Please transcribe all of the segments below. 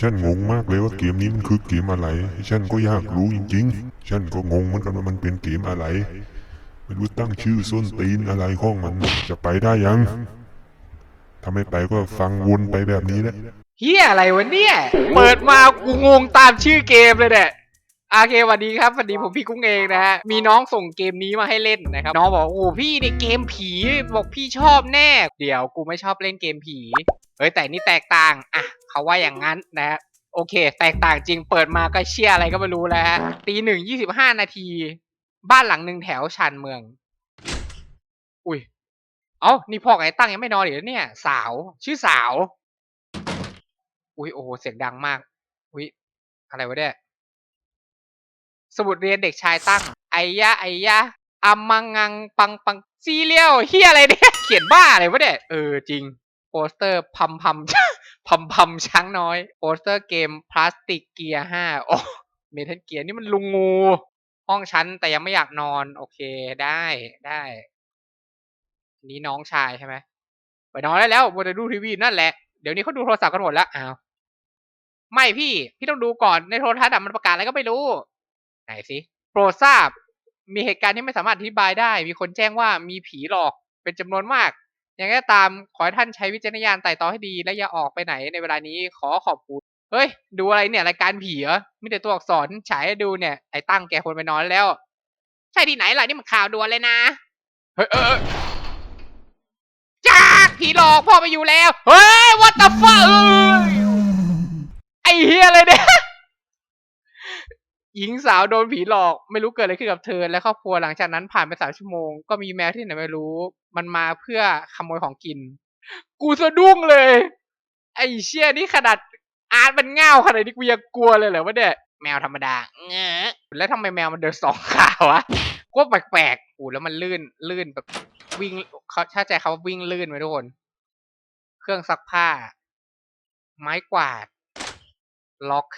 ฉันงงมากเลยว่าเกมนี้มันคือเกมอะไร ฉันก็อยากรู้จริง ๆ ฉันก็งงเหมือนกันว่ามันเป็นเกมอะไร ไม่รู้ตั้งชื่อส้นตีนอะไรของมัน จะไปได้ยังถ้าไม่ไปก็ฟังวนไปแบบนี้แหละ เฮียอะไรวะเนี่ย เปิดมากูงงตามชื่อเกมเลยเนี่ยโอเคสวัสดีครับสวัสดีผมพี่กุ้งเองนะฮะมีน้องส่งเกมนี้มาให้เล่นนะครับ น้องบอกโอ้พี่ในเกมผีบอกพี่ชอบแน่ เดี๋ยวกูไม่ชอบเล่นเกมผี เฮ้ยแต่นี่แตกต่างอะเขาว่าอย่างนั้นนะฮะโอเค แตกต่างจริงเปิดมาก็เชี่ยอะไรก็ไม่รู้แล้วฮะตีหนึ่งยี่สิบห้านาที บ้านหลังหนึ่งแถวชานเมือง อุ้ยเอ้านี่พ่อไอ้ตั้งยังไม่นอนอีกแล้วเนี่ย สาว ชื่อสาว อุ้ยโอ้โหเสียงดังมาก อุ้ยอะไรวะเนี่ยสมุดเรียนเด็กชายตั้งไอยะไอยะอามังงังปังปังซีเรียลเฮียอะไรเนี่ยเขียนบ้าอะไรวะเนี่ยเออจริง โปสเตอร์พัมพัมพัมพัมช้างน้อย โปสเตอร์เกมพลาสติกเกียร์ห้าโอ้เมทัลเกียร์นี่มันลุงงู ห้องชั้นแต่ยังไม่อยากนอน โอเคได้ได้นี่น้องชายใช่ไหมไปนอนได้แล้วมัวแต่ดูทีวีนั่นแหละ เดี๋ยวนี้เขาดูโทรศัพท์กันหมดแล้วอ้าวไม่พี่ พี่ต้องดูก่อนในโทรทัศน์มันประกาศอะไรก็ไม่รู้ ไหนสิโปรดทราบ มีเหตุการณ์ที่ไม่สามารถอธิบายได้ มีคนแจ้งว่ามีผีหลอกเป็นจำนวนมาก อย่างไรตามขอให้ท่านใช้วิจารณญาณไต่ตองให้ดี และอย่าออกไปไหนในเวลานี้ขอขอบคุณ เฮ้ย ดูอะไรเนี่ยรายการผีเหรอมีแต่ตัวอักษรฉายให้ดูเนี่ยไอ้ตั้งแกคนไปนอนแล้ว ใช่ที่ไหนล่ะนี่มันข่าวด่วนเลยนะเฮ้ยเออจ้าผีหลอกพ่อไปอยู่แล้ว เฮ้ย what the fuck เอ้ยไอ้เฮียเลยเนี่ยหญิงสาวโดนผีหลอก ไม่รู้เกิดอะไรขึ้นกับเธอและครอบครัวหลังจากนั้นผ่านไปสามชั่วโมงก็มีแมวที่ไหนไม่รู้ มันมาเพื่อขโมยของกิน กูสะดุ้งเลย ไอ้เชี่ยนี่ขนาดอาร์ตมันเง่าขนาดนี้กูยังกลัวเลยเหรอวะเนี่ยแมวธรรมดาเงะแล้วทำไมแมวมันเดินสองขาวะก็แปลกๆโอ้แล้วมันลื่นลื่นแบบวิ่งเขาเข้าใจเขาว่าวิ่งลื่นไหมทุกคน เครื่องซักผ้า ไม้กวาด ล็อก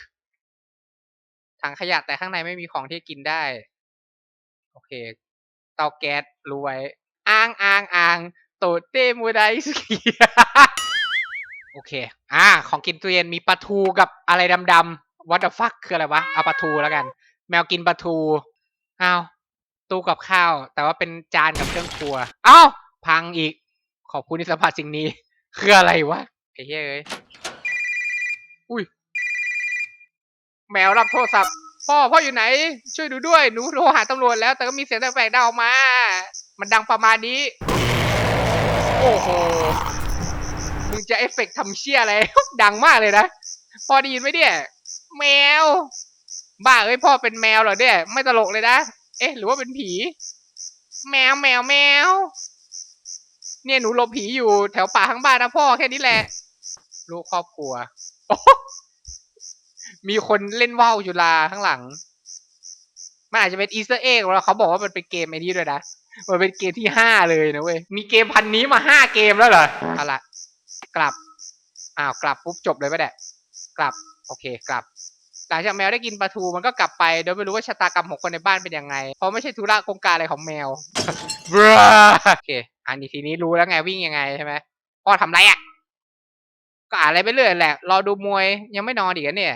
ถังขยะแต่ข้างในไม่มีของที่กินได้ โอเค เตาแก๊สรู้ไว้ อ้างอ้างอ้างโตเตมูไดสกีโอเค อ่า ของกินตู้เย็นมีปลาทูกับอะไรดำๆ what the fuck คืออะไรวะ เอาปลาทูแล้วกัน แมวกินปลาทู อ้าว ตู้กับข้าว แต่ว่าเป็นจานกับเครื่องครัว อ้าว พังอีก ขอบคุณที่สัมผัสสิ่งนี้ คืออะไรวะไอ้เฮ้ยเอ้ยอุ้ย แมวรับโทรศัพท์ พ่อ พ่ออยู่ไหน ช่วยดูด้วย หนูโทรหาตำรวจแล้ว แต่ก็มีเสียงแปลกๆดังออกมา มันดังประมาณนี้ โอ้โห มึงจะเอฟเฟกต์ทำเชี่ยอะไร ดังมากเลยนะ พอได้ยินไหมเนี่ย แมว บ้าเอ้ยพ่อเป็นแมวเหรอเนี่ย ไม่ตลกเลยนะ เอ๊ะ หรือว่าเป็นผี แมวแมวแมว เนี่ยหนูหลบผีอยู่แถวป่าข้างบ้านนะพ่อแค่นี้แหละ ลูกครอบครัว มีคนเล่นว่าวจุฬาข้างหลังมันอาจจะเป็นอีสเตอร์เอ็กแล้วเขาบอกว่ามันเป็นเกมไอ้นี้ด้วยนะ มันเป็นเกมที่ห้าเลยนะเว้ย มีเกมพันนี้มาห้าเกมแล้วเหรอเอาละกลับ อ้าว กลับปุ๊บจบเลยปะเนี่ยกลับ โอเค กลับ หลังจากแมวได้กินปลาทูมันก็กลับไป โดยไม่รู้ว่าชะตากรรมของคนในบ้านเป็นยังไง เพราะไม่ใช่ธุระโครงการอะไรของแมวบโอเค อันนี้ทีนี้รู้แล้วไงวิ่งยังไงใช่ไหมพ่อทำไรอะ ก็อ่านอะไรไปเรื่อยแหละ รอดูมวยยังไม่นอนอีกอะเนี่ย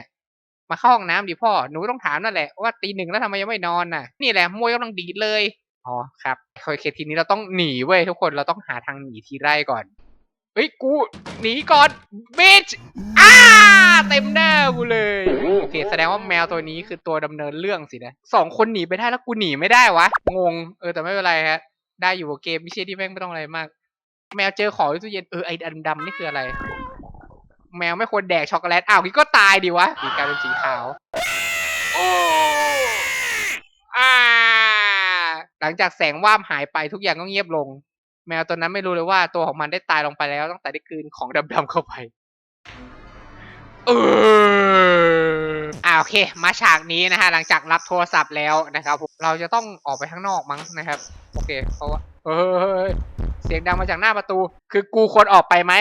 มาเข้าห้องน้ำดิพ่อ หนูต้องถามนั่นแหละว่าตีหนึ่งแล้วทำไมยังไม่นอนน่ะ นี่แหละมวยกำลังดีดเลย อ๋อครับโอเคทีนี้เราต้องหนีเว้ยทุกคนเราต้องหาทางหนีทีไร่ก่อนเฮ้ยกูหนีก่อนบิชอ้าเต็มหน้ากูเลยโอเคแสดงว่าแมวตัวนี้คือตัวดำเนินเรื่องสินะสองคนหนีไปได้แล้วกูหนีไม่ได้วะงงเออแต่ไม่เป็นไรฮะได้อยู่กับเกมไม่ใช่ที่แม่งไม่ต้องอะไรมาก แมวเจอของตู้เย็นเออไอ้ดำๆนี่คืออะไร แมวไม่ควรแดกช็อกโกแลตอ้าวนี่ก็ตายดิวะสีกลายเป็นสีขาวโอ้อา หลังจากแสงว่ามหายไปทุกอย่างก็เงียบลง แมวตัวนั้นไม่รู้เลยว่าตัวของมันได้ตายลงไปแล้วตั้งแต่ได้กลืนของดำๆเข้าไป เอออ่าโอเค มาฉากนี้นะฮะ หลังจากรับโทรศัพท์แล้วนะครับผมเราจะต้องออกไปข้างนอกมั้งนะครับ โอเค เพราะว่าเฮ้ยเสียงดังมาจากหน้าประตู คือกูควรออกไปไหม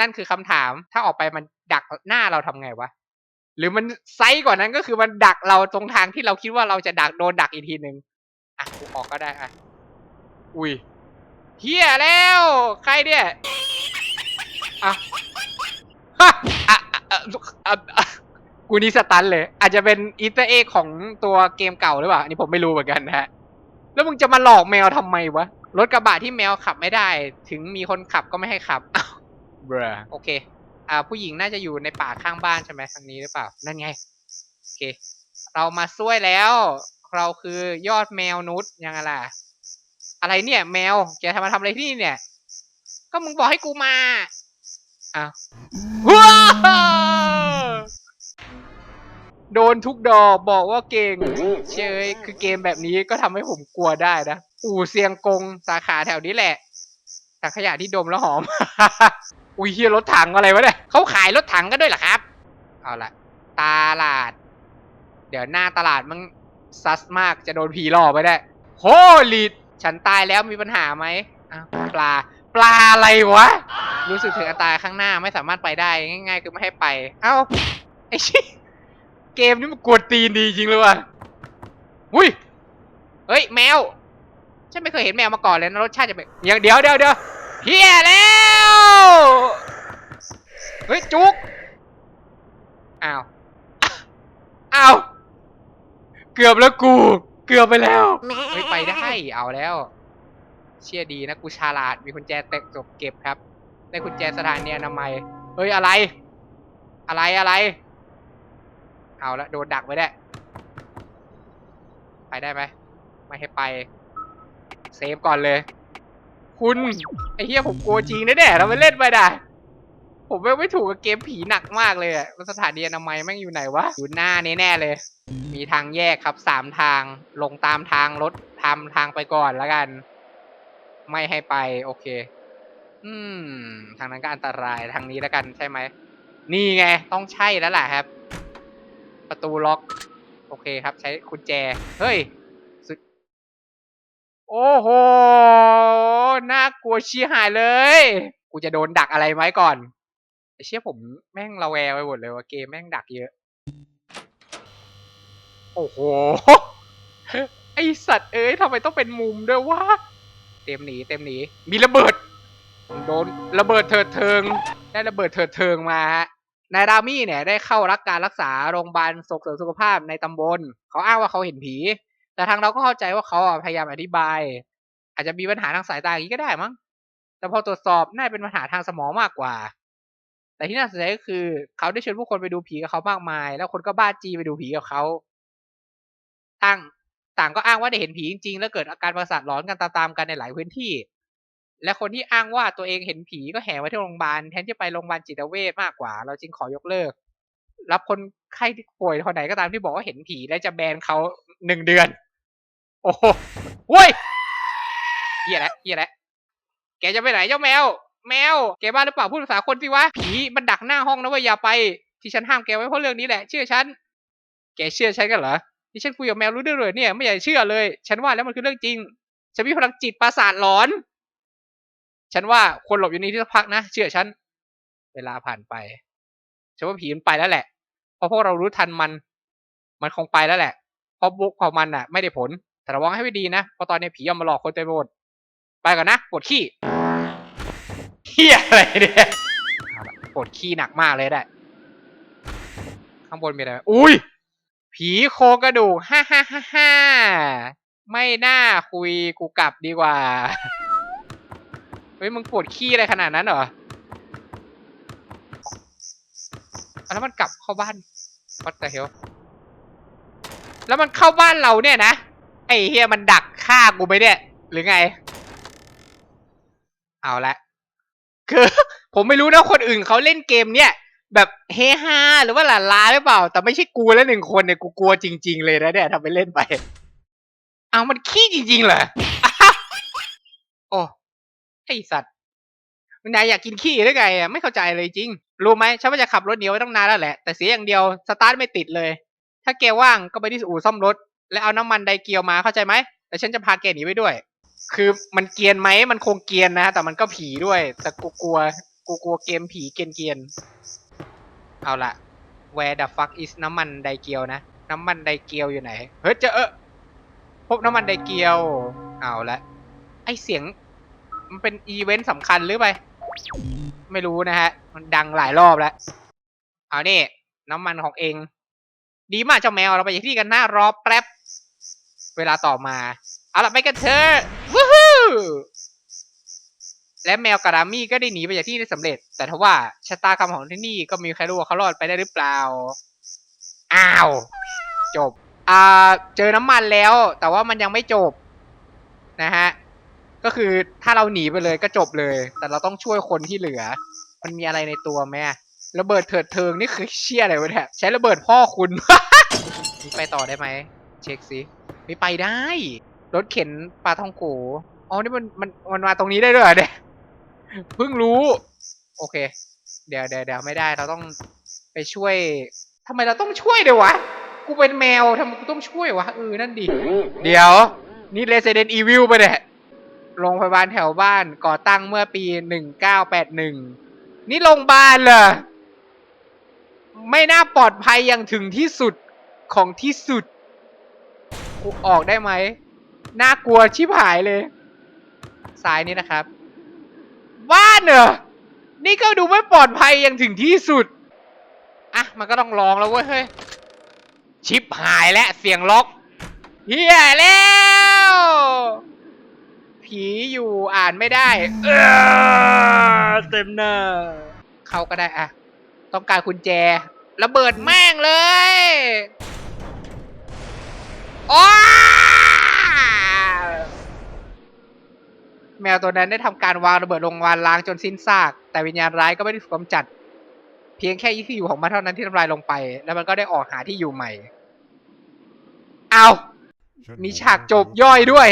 นั่นคือคำถาม ถ้าออกไปมันดักหน้าเราทำไงวะ หรือมันไซส์กว่านั้นก็คือมันดักเราตรงทางที่เราคิดว่าเราจะดักโดนดักอีกทีหนึ่ง อะกูออกก็ได้อะอุ้ยเฮียแล้ว ใครเนี่ยอะฮะอะอะอะอะอะกูนี่สตันเลย อาจจะเป็นอีสเตอร์เอ็กของตัวเกมเก่าหรือเปล่าอันนี้ผมไม่รู้เหมือนกันนะฮะแล้วมึงจะมาหลอกแมวทำไมวะรถกระบะที่แมวขับไม่ได้ ถึงมีคนขับก็ไม่ให้ขับอ้าวเบรอโอเค อ่า ผู้หญิงน่าจะอยู่ในป่าข้างบ้านใช่ไหมทางนี้หรือเปล่า นั่นไง โอเค เรามาช่วยแล้ว เราคือยอดแมวนุษย์ยังไงล่ะ อะไรเนี่ย แมวแกทำมาทำอะไรที่นี่เนี่ย ก็มึงบอกให้กูมาอ้าวโดนทุกดอกบอกว่าเก่ง เชยคือเกมแบบนี้ก็ทำให้ผมกลัวได้นะ อู่เซียงกงสาขาแถวนี้แหละถังขยะที่ดมแล้วหอม อุ้ยเฮียรถถังอะไรวะเนี่ยเขาขายรถถังกันด้วยเหรอครับ เอาละตลาด เดี๋ยวหน้าตลาดมัน ซัสมากจะโดนผีหลอกไปได้โฮลิดฉันตายแล้วมีปัญหาไหมอ้าวปลา ปลาอะไรวะ รู้สึกถึงอันตรายข้างหน้าไม่สามารถไปได้ ง่าย ๆ คือไม่ให้ไป เอ้าไอชิเกมนี้มันกวนตีนดีจริงเลยวะอุ้ยเฮ้ยแมว ฉันไม่เคยเห็นแมวมาก่อนเลยนะรสชาติจะเป็นอย่างเดียวเดียวเดียวเฮียแล้วเฮ้ยจุกอ้าวอ้าว เกือบแล้วกู เกือบไปแล้วเฮ้ยไปได้เอาแล้ว เชี่ยดีนะกูฉลาดมีกุญแจเต็กจบเก็บครับ ได้กุญแจสถานีอนามัยเฮ้ยอะไร อะไรอะไร เอาละโดนดักไว้ได้ ไปได้ไหมไม่ให้ไป เซฟก่อนเลย คุณไอ้เหี้ยผมกลัวจริงนะเนี่ยเราไปเล่นไปได้ ผมไม่ไม่ถูกกับเกมผีหนักมากเลยอะสถานีอนามัยแม่งอยู่ไหนวะ อยู่หน้านี้แน่เลย มีทางแยกครับสามทาง ลงตามทางรถทำทางไปก่อนแล้วกัน ไม่ให้ไป โอเค อืม ทางนั้นก็อันตรายทางนี้แล้วกันใช่ไหม นี่ไง ต้องใช่แล้วแหละครับ ประตูล็อก โอเคครับ ใช้กุญแจ เฮ้ยสุดโอ้โห น่ากลัวชี้หายเลย กูจะโดนดักอะไรไหมก่อน เชี่ยผมแม่งระแวงไปหมดเลยว่าเกมแม่งดักเยอะ โอ้โห ไอสัตว์เอ้ยทำไมต้องเป็นมุมด้วยวะ เต็มหนีเต็มหนี มีระเบิด โดนระเบิดเถิดเทิง ได้ระเบิดเถิดเทิงมาฮะนายรามี่เนี่ยได้เข้ารับการรักษาโรงพยาบาลส่งเสริมสุขภาพในตำบล เขาอ้างว่าเขาเห็นผี แต่ทางเราก็เข้าใจว่าเขาพยายามอธิบาย อาจจะมีปัญหาทางสายตาอย่างนี้ก็ได้มั้ง แต่พอตรวจสอบน่าจะเป็นปัญหาทางสมองมากกว่า แต่ที่น่าสนใจก็คือ เขาได้ชวนผู้คนไปดูผีกับเขามากมาย แล้วคนก็บ้าจีไปดูผีกับเขาต่างต่างก็อ้างว่าได้เห็นผีจริงๆ แล้วเกิดอาการประสาทหลอนกันตามๆกันในหลายพื้นที่ และคนที่อ้างว่าตัวเองเห็นผีก็แห่มาที่โรงพยาบาลแทนที่ไปโรงพยาบาลจิตเวชมากกว่า เราจึงขอยกเลิก รับคนไข้ที่ป่วยคนไหนก็ตามที่บอกว่าเห็นผีและจะแบนเขาหนึ่งเดือน โอ้โหเว้ยเฮียแล้วเฮียแล้วแกจะไปไหนเจ้าแมว แมว แกบ้าหรือเปล่าพูดภาษาคนสิวะ ผีมันดักหน้าห้องนะเว้ยอย่าไป ที่ฉันห้ามแกไว้เพราะเรื่องนี้แหละเชื่อฉัน แกเชื่อฉันกันเหรอที่ฉันคุยกับแมวรู้เรื่องเลยเนี่ย ไม่อยากเชื่อเลย ฉันว่าแล้วมันคือเรื่องจริง ฉันมีพลังจิตประสาทหลอน ฉันว่าควรหลบอยู่ในที่สักพักนะ เชื่อฉัน เวลาผ่านไป ฉันว่าผีมันไปแล้วแหละ เพราะพวกเรารู้ทันมัน มันคงไปแล้วแหละ เพราะบุกของมันอะ ไม่ได้ผล แต่ระวังให้ดีนะ เพราะตอนนี้ผีเอามาหลอกคนเต็มไปหมด ไปก่อนนะปวดขี้ เฮียอะไรเนี่ยเอาละปวดขี้หนักมากเลยได้ข้างบนมีอะไรไหมอุ้ย ผีโครงกระดูก ฮ่าฮ่าฮ่าฮ่าไม่น่าคุยกูกลับดีกว่า เฮ้ย มึงปวดขี้อะไรขนาดนั้นเหรออะแล้วมันกลับเข้าบ้าน what the hell แล้วมันเข้าบ้านเราเนี่ยนะ ไอ้เฮียมันดักฆ่ากูไปเนี่ย หรือไง เอาละ คือ ผมไม่รู้นะคนอื่นเขาเล่นเกมเนี่ยแบบเฮฮาหรือว่าหลาลาหรือเปล่า แต่ไม่ใช่กูแล้วหนึ่งคนเนี่ยกูกลัวจริง ๆ เลยนะเนี่ยทำไปเล่นไปเอามันขี้จริงๆเหรออ้าวโอ้ไอสัตว์นายอยากกินขี้หรือไงอะไม่เข้าใจเลยจริง รู้ไหมฉันว่าจะขับรถเหนียวไว้ตั้งนานแล้วแหละ แต่เสียอย่างเดียวสตาร์ทไม่ติดเลย ถ้าแกว่างก็ไปที่อู่ซ่อมรถ แล้วเอาน้ำมันไดเกียวมาเข้าใจไหมแต่ฉันจะพาแกหนีไปด้วย คือมันเกรียนไหมมันคงเกรียนนะแต่มันก็ผีด้วย แต่กูกลัวกูกลัวเกมผีเกรียนเกรียนเอาละ where the fuck is น้ำมันไดเกียวนะ น้ำมันไดเกียวอยู่ไหน เฮ้ยเจอพบน้ำมันไดเกียว เอาละ ไอเสียง มันเป็นอีเวนต์สำคัญหรือไป ไม่รู้นะฮะ มันดังหลายรอบแล้ว เอานี่ น้ำมันของเอง ดีมากเจ้าแมวเราไปย่างที่กันหน้ารอแป๊บ เวลาต่อมา เอาล่ะไปกันเถอะวู้ฮู้และแมวกาดามี่ก็ได้หนีไปจากที่ได้สำเร็จ แต่ทว่าชะตากรรมของที่นี่ก็มีใครรู้ว่าเขารอดไปได้หรือเปล่า อ้าว จบ อ่า เจอน้ำมันแล้ว แต่ว่ามันยังไม่จบ นะฮะ ก็คือถ้าเราหนีไปเลยก็จบเลย แต่เราต้องช่วยคนที่เหลือ มันมีอะไรในตัวไหมอะระเบิดเถิดเทิงนี่คือเชี่ยอะไรวะเนี่ยใช้ระเบิดพ่อคุณมีไปต่อได้ไหม เช็คสิไม่ไปได้ รถเข็นปลาท่องโกอ๋อนี่มันมันมันมาตรงนี้ได้ด้วยเหรอเนี่ยเพิ่งรู้ โอเค เดี๋ยวเดี๋ยวเดี๋ยวไม่ได้ เราต้องไปช่วยทำไมเราต้องช่วยเดี๋ยววะ กูเป็นแมวทำไมกูต้องช่วยวะเออนั่นดิ เดี๋ยว นี่ Resident Evil ไปเนี่ยโรงพยาบาลแถวบ้านก่อตั้งเมื่อปี1981นี่โรงพยาบาลเหรอ ไม่น่าปลอดภัยอย่างถึงที่สุดของที่สุด กูออกได้ไหม น่ากลัวชิบหายเลย ซ้ายนี่นะครับ บ้านเหรอ นี่ก็ดูไม่ปลอดภัยอย่างถึงที่สุด อะ มันก็ต้องลองแล้วเว้ยเฮ้ย ชิปหายแล้วเสียงล็อกเฮียแล้ว ผีอยู่อ่านไม่ได้ เออเต็มหน้าเขาก็ได้อะต้องการกุญแจ ระเบิดแม่งเลย โอ้ แมวตัวนั้นได้ทำการวางระเบิดลงวานล้างจนสิ้นซาก แต่วิญญาณร้ายก็ไม่ได้ถูกกำจัด เพียงแค่ที่อยู่ของมันเท่านั้นที่ทำลายลงไป แล้วมันก็ได้ออกหาที่อยู่ใหม่เอามีฉากจบย่อยด้วย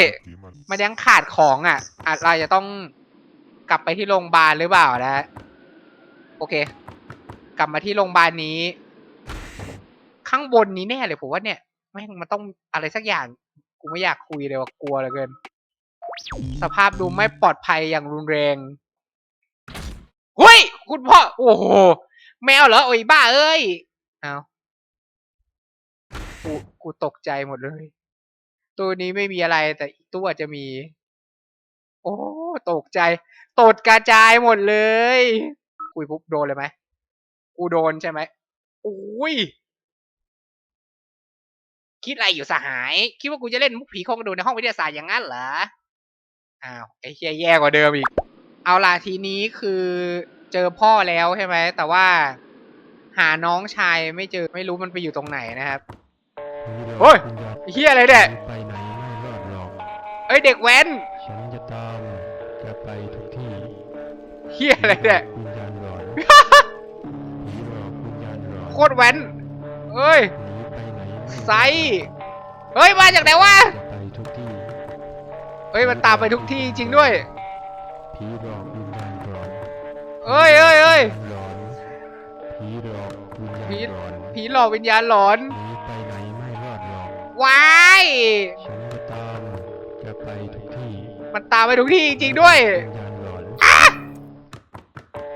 มันยังขาดของอะ อาจเราจะต้องกลับไปที่โรงพยาบาลหรือเปล่านะ โอเค กลับมาที่โรงพยาบาลนี้ ข้างบนนี้แน่เลยผมว่าเนี่ยแม่งมันต้องอะไรสักอย่าง กูไม่อยากคุยเลยว่ากลัวเหลือเกิน สภาพดูไม่ปลอดภัยอย่างรุนแรงเฮ้ย คุณพ่อ โอ้โห แมวเหรอ โอ้ยบ้าเอ้ย เอากู กูตกใจหมดเลย ตัวนี้ไม่มีอะไรแต่อีกตัวจะมี โอ้ ตกใจ ตดกระจายหมดเลย คุยปุ๊บโดนเลยไหม กูโดนใช่ไหมโอ้ย คิดอะไรอยู่สหาย คิดว่ากูจะเล่นมุกผีโครงกระดูในห้องวิทยาศาสตร์อย่างนั้นเหรอ อ้าวไอ้เฮียแย่กว่าเดิมอีก เอาล่ะทีนี้คือเจอพ่อแล้วใช่ไหม แต่ว่าหาน้องชายไม่เจอไม่รู้มันไปอยู่ตรงไหนนะครับ โอ้ยไอ้เฮียอะไรเนี่ย ไปไหนไม่รอดหรอก เอ้ยเด็กแว้นฉันจะตามแกไปทุกที่เฮียอะไรเนี่ยวิญญาณหลอนผีหลอกวิญญาณหลอนโคตรแว้นเอ้ยหนีไปไหนไม่ไซเฮ้ยมาจากไหนวะจะไปทุกที่ เฮ้ยมันตามไปทุกที่จริงๆด้วยผีหลอกวิญญาณหลอนเอ้ยเอ้ยเอ้ยหลอนผีหลอกวิญญาณผีหลอนผีหลอกวิญญาณหลอนหนีไปไหนไม่รอดหรอกว้ายฉันจะตามแกไปทุกที่มันตามไปทุกที่จริงๆด้วย วิญญาณหลอน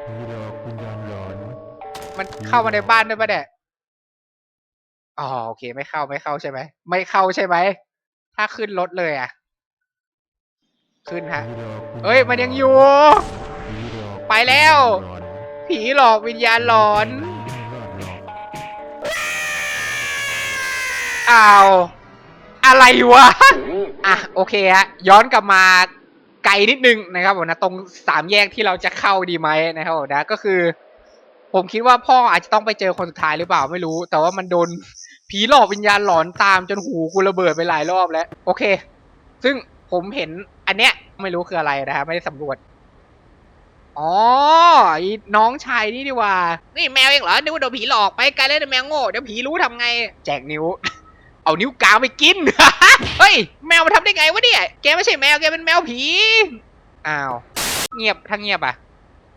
ผีหลอกวิญญาณหลอนมันเข้ามาในบ้านด้วยปะเนี่ยอ๋อโอเคไม่เข้าไม่เข้าใช่ไหมไม่เข้าใช่ไหมถ้าขึ้นรถเลยอะ ขึ้นฮะผีหลอกวิญญาณเฮ้ยมันยังอยู่ผีหลอกไปแล้วหลอนผีหลอกวิญญาณหลอนไม่รอดหรอกอ้าวอะไรวะ อะโอเคฮะย้อนกลับมาไกลนิดนึงนะครับผมนะตรงสามแยกที่เราจะเข้าดีไหมนะครับผมนะก็คือ ผมคิดว่าพ่ออาจจะต้องไปเจอคนสุดท้ายหรือเปล่าไม่รู้ แต่ว่ามันโดนผีหลอกวิญญาณหลอนตามจนหูกูระเบิดไปหลายรอบแล้ว โอเค ซึ่ง ผมเห็น อันเนี้ย ไม่รู้คืออะไรนะครับไม่ได้สำรวจ อ๋อไอ้น้องชายนี่ดีกว่า นี่แมวเองเหรอนึกว่าโดนผีหลอกไปไกลเลยนะแมวโง่เดี๋ยวผีรู้ทำไง แจกนิ้ว เอานิ้วกลางไปกิน เฮ้ย แมวมันทำได้ไงวะเนี่ย แกไม่ใช่แมวแกเป็นแมวผี อ้าว เงียบทั้งเงียบอะ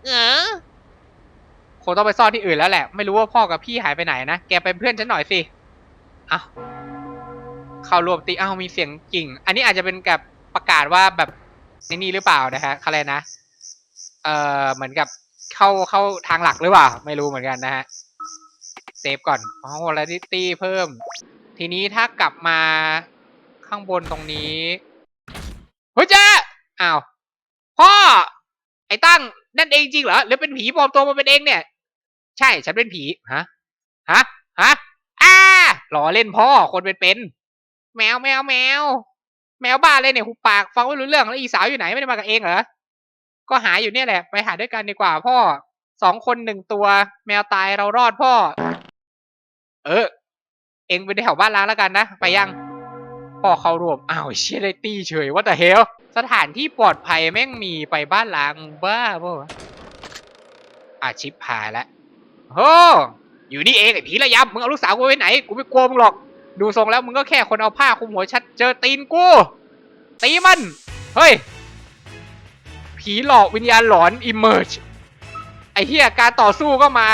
เออคงต้องไปซ่อนที่อื่นแล้วแหละ ไม่รู้ว่าพ่อกับพี่หายไปไหนนะ แกเป็นเพื่อนฉันหน่อยสิอ้าวเข้ารวมตีอ้าวมีเสียงกิ่ง อันนี้อาจจะเป็นกับ ประกาศว่าแบบในนี่หรือเปล่านะฮะอะไรนะ เอ่อเหมือนกับเข้าเข้าทางหลักหรือเปล่า ไม่รู้เหมือนกันนะฮะเซฟก่อนอ๋อวอลลิตี้เพิ่ม ทีนี้ถ้ากลับมาข้างบนตรงนี้เฮ้ยเจ้าอ้าวพ่อไอ้ตั้งนั่นเองจริงเหรอหรือเป็นผีปลอมตัวมาเป็นเองเนี่ย ใช่ฉันเป็นผีฮะฮะฮะอ้าหล้อเล่นพ่อคนเป็นเป็นแมวแมวแมว แมวบ้าเลยเนี่ยหุบปากฟังไม่รู้เรื่องแล้วอีสาวอยู่ไหนไม่ได้มากับเองเหรอก็หาอยู่เนี่ยแหละ ไปหาด้วยกันดีกว่าพ่อสองคนหนึ่งตัว แมวตายเรารอดพ่อ เออ เองไปแถวบ้านล้างแล้วกันนะ ไปยัง พ่อเขารวมอ้าวเชียได้ตีเฉยว่าแต่เฮลสถานที่ปลอดภัยแม่งมีไปบ้านล้างบ้าป่ะอาชิปหายแล้วโอ้อยู่นี่เองไอ้ผีระยำมึงเอาลูกสาวกูไว้ไหน กูไม่กลัวมึงหรอก ดูทรงแล้วมึงก็แค่คนเอาผ้าคลุมหัวชัดเจอตีนกู ตีมัน เฮ้ย ผีหลอกวิญญาณหลอน emerge ไอเหี้ยการต่อสู้ก็มา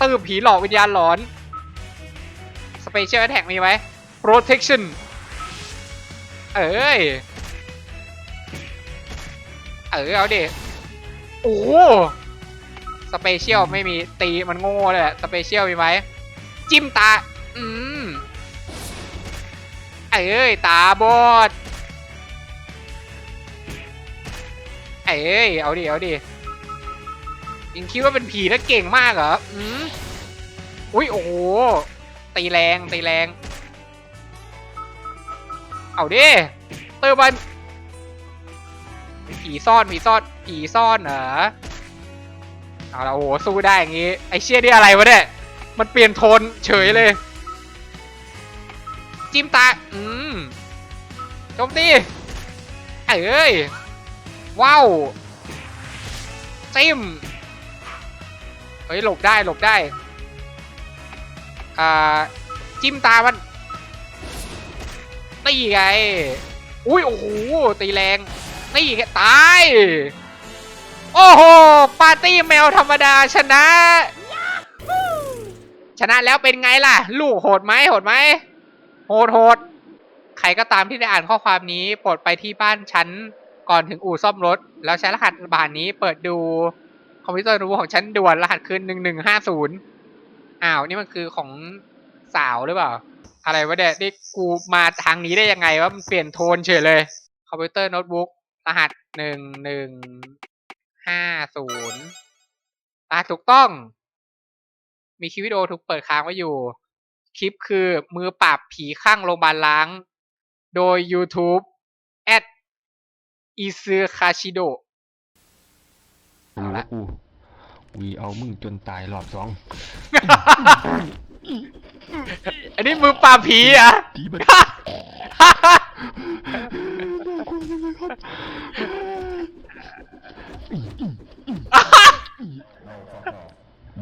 ตื้อผีหลอกวิญญาณหลอน special attack มีไหม protection เอ้ย เออเอาดิโอ้สเปเชียลไม่มีตีมันโง่เลยสเปเชียลมีไหม จิ้มตา อืม เอ้ย ตาบอด เอ้ย เอาดิ เอาดิยังคิดว่าเป็นผีแล้วเก่งมากเหรอ อืมอุ้ย โอ้โห ตีแรง ตีแรง เอาดิเติมมันผีซ่อน ผีซ่อน ผีซ่อนเหรอ เอาละโอ้โห สู้ได้อย่างงี้ ไอเชี่ยนี่อะไรวะเนี่ย มันเปลี่ยนโทนเฉยเลย จิ้มตา อืมโจมตีเอ้ย ว้าว จิ้ม เฮ้ย หลบได้ หลบได้ อ่า จิ้มตามันตีไง อุ้ย โอ้โห ตีแรงตีไงตาย โอ้โห ปาร์ตี้แมวธรรมดาชนะ ชนะแล้วเป็นไงล่ะ ลูกโหดไหมโหดไหม โหดโหดใครก็ตามที่ได้อ่านข้อความนี้โปรดไปที่บ้านฉันก่อนถึงอู่ซ่อมรถ แล้วใช้รหัสบานนี้เปิดดูคอมพิวเตอร์รู้ของฉันด่วนรหัสคือหนึ่งหนึ่งห้าศูนย์อ้าวนี่มันคือของสาวหรือเปล่า อะไรวะเนี่ยนี่กูมาทางนี้ได้ยังไงว่ามันเปลี่ยนโทนเฉยเลยคอมพิวเตอร์โน้ตบุ๊กรหัสหนึ่งหนึ่งห้าศูนย์รหัสถูกต้อง มีคลิปวิดีโอถูกเปิดค้างไว้อยู่ คลิปคือมือปราบผีข้างโรงพยาบาลล้าง โดย YouTube แอดอิซึคาชิโดกูว่ากูวีเอามึงจนตายรอบสอง อันนี้มือปราบผีเหรอะทีมัน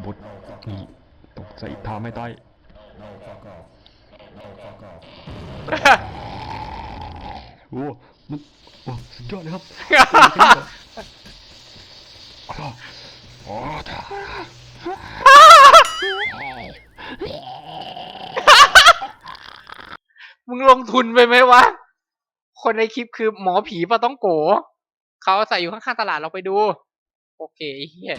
บทนี่ตกใส่ทาไม่ได้ โอ้มันโอ้สุดยอดเลยครับโอ้ท่ามึงลงทุนไปไหมวะ คนในคลิปคือหมอผีปะต้องโก เขาใส่อยู่ข้างๆตลาดเราไปดู โอเคไอ้เฮีย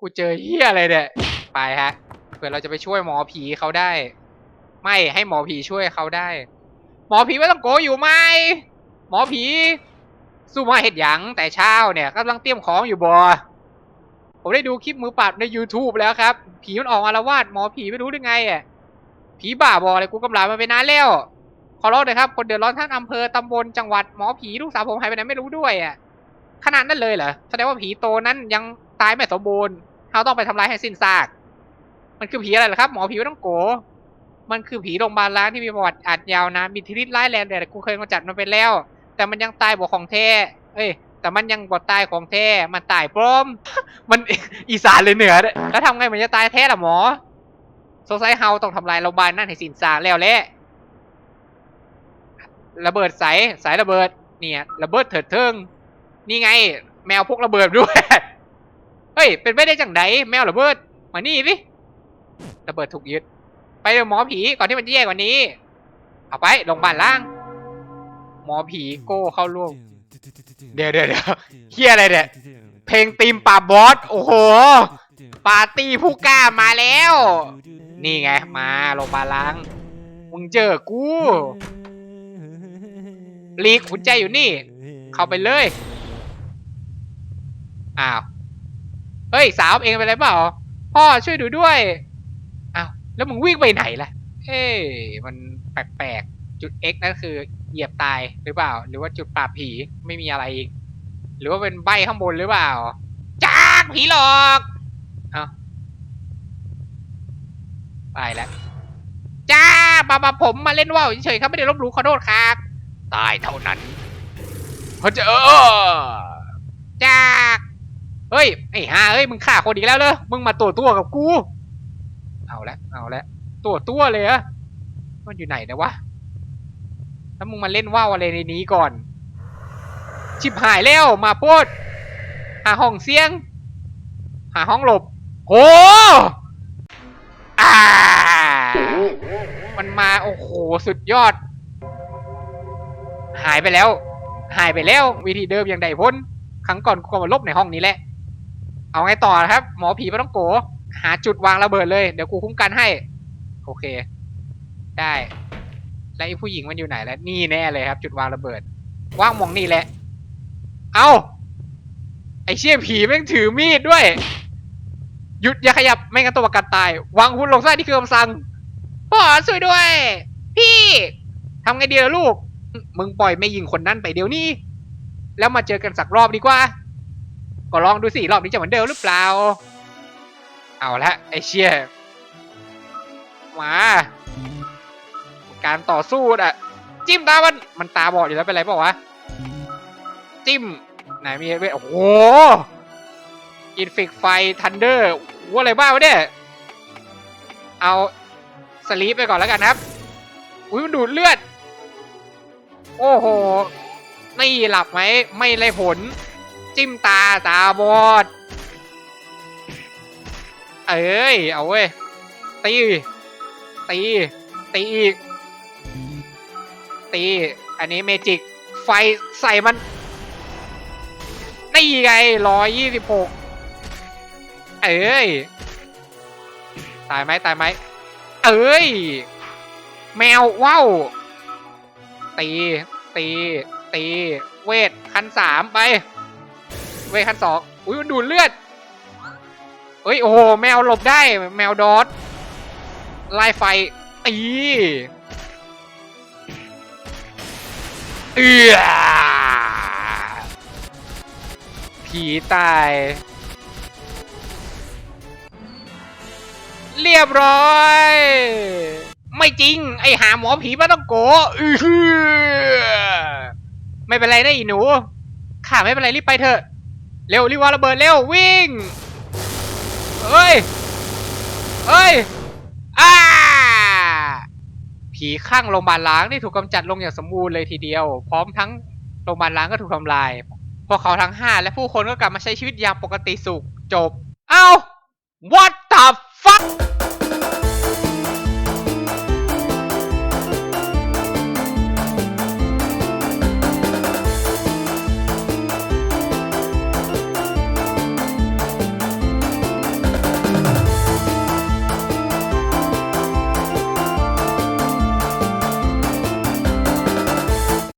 กูเจอเฮียอะไรเนี่ย ไปฮะ เผื่อเราจะไปช่วยหมอผีเขาได้ ไม่ให้หมอผีช่วยเขาได้ หมอผีไม่ต้องโกอยู่ไหมหมอผีสู้มาเห็ดหยังแต่เช้าเนี่ยกำลังเตรียมของอยู่บอผมได้ดูคลิปมือปราบใน YouTube แล้วครับ ผีมันออกอารวาสหมอผีไม่รู้ได้ไงอะผีบ้าบออะไรกูกำลังมาไปนานแล้วขอร้องเลยครับ คนเดือดร้อนทั้งอำเภอตำบลจังหวัดหมอผีลูกสาวผมหายไปไหนไม่รู้ด้วยอะขนาดนั้นเลยเหรอแสดงว่าผีโตนั้นยังตายไม่สมบูรณ์เราต้องไปทำลายให้สิ้นซาก มันคือผีอะไรหรอครับ หมอผีไม่ต้องโก มันคือผีโรงพยาบาลล้างที่มีประวัติอาจยาวนานมีทิฤทธิ์ร้ายแรงแต่กูเคยกำจัดมันไปแล้ว แต่มันยังตายบ่ของแท้ เอ้ย แต่มันยังบ่ตายของแท้ มันตายปลอม มันอีสานเลยเหนือด้วยแล้วทำไงมันจะตายแท้ล่ะหมอ สงสัยเฮาต้องทำลายโรงพยาบาลนั่นให้สินซาแล้วแหละระเบิดใสสายระเบิด เนี่ยระเบิดเถิดเทิง นี่ไง แมวพกระเบิดด้วย เฮ้ย เป็นไม่ได้จังไดแมวระเบิด มานี่สิ ระเบิดถูกยึด ไปเดี๋ยวหมอผีก่อนที่มันจะแย่กว่านี้ เอาไปโรงพยาบาลล่าง หมอผีโก้เข้าร่วม เดี๋ยวเดี๋ยวเดี๋ยวเฮียอะไรเนี่ย เพลงตีมปราบอส โอ้โห ปาร์ตี้ผู้กล้ามาแล้ว นี่ไง มาโรงพยาบาลล้าง มึงเจอกู ลีกขุนใจอยู่นี่ เข้าไปเลย อ้าว เฮ้ยสาวเองเป็นไรเปล่า พ่อช่วยดูด้วย แล้วมึงวิ่งไปไหนล่ะ เอ๊ะมันแปลกๆ จุด X นั่นคือเหยียบตายหรือเปล่า หรือว่าจุดปราบผีไม่มีอะไรอีก หรือว่าเป็นใบข้างบนหรือเปล่า จากผีหลอกเอาไปแล้วจ้าบาบาผมมาเล่นว่าวเฉยๆครับไม่ได้ลบหลู่ขอโทษครับ ตายเท่านั้นเขาจะเออจาก เฮ้ย ไอ้ห่าเฮ้ย มึงฆ่าคนอีกแล้วเลยมึงมาตัวตัวกับกู เอาละเอาละตัวตัวเลยอะมันอยู่ไหนนะวะแล้วมึงมาเล่นว่าวอะไรในนี้ก่อน ชิบหายแล้วมาพูดหาห้องเสียง หาห้องหลบโหอ่ามันมาโอ้โหสุดยอด หายไปแล้ว หายไปแล้ว วิธีเดิมอย่างใดพ้น ครั้งก่อนกูก็มาลบในห้องนี้แหละ เอาไงต่อครับ หมอผีไม่ต้องโก หาจุดวางระเบิดเลย เดี๋ยวกูคุ้มกันให้ โอเค ได้ แล้วไอ้ผู้หญิงมันอยู่ไหนแล้วนี่แน่เลยครับ จุดวางระเบิด ว่างมองนี่แหละ เอาไอ้เชี่ยผีแม่งถือมีดด้วย หยุดอย่าขยับไม่งั้นตัวประกันตาย วางหุ่นลงซ้ายนี่คือคำสั่งพ่อช่วยด้วย พี่ทำไงดีล่ะลูก มึงปล่อยแม่หญิงคนนั้นไปเดี๋ยวนี้ แล้วมาเจอกันสักรอบดีกว่า ก็ลองดูสิรอบนี้จะเหมือนเดิมหรือเปล่า เอาละไอเชี่ยมาการต่อสู้อะ จิ้มตามันมันตาบอดอยู่แล้วเป็นไรเปล่าวะ จิ้ม ไหนมีเวทโอ้โหอินฟิกไฟทันเดอร์ว่าอะไรบ้าวะเนี่ย เอาสลีปไปก่อนแล้วกันครับอุ้ยมันดูดเลือด โอ้โหนี่หลับไหม ไม่ไรผล จิ้มตาตาบอด เอ้ย เอาเว้ย ตี ตี ตีอีก ตี อันนี้เมจิก ไฟใส่มัน นี่ไงร้อยยี่สิบหกเอ้ย ตายไหมตายไหม เอ้ย แมวว้าว ตี ตี ตี เวทขั้นสามไป เวทขั้นสองอุ้ยมันดูดเลือด เฮ้ยโอ้โหแมวหลบได้แมวดอทไล่ไฟตีเอือผีตาย เรียบร้อย ไม่จริง ไอหาหมอผีมาต้องโกอือหือไม่เป็นไรนะอีหนูข้าไม่เป็นไรรีบไปเถอะ เร็วรีบวาระเบิดเร็ววิ่ง เอ้ย เอ้ยอ้าผีข้างโรงพยาบาลล้างนี่ถูกกำจัดลงอย่างสมบูรณ์เลยทีเดียว พร้อมทั้งโรงพยาบาลล้างก็ถูกทำลาย พวกเขาทั้งห้าและผู้คนก็กลับมาใช้ชีวิตอย่างปกติสุขจบ เอ้า what the fuck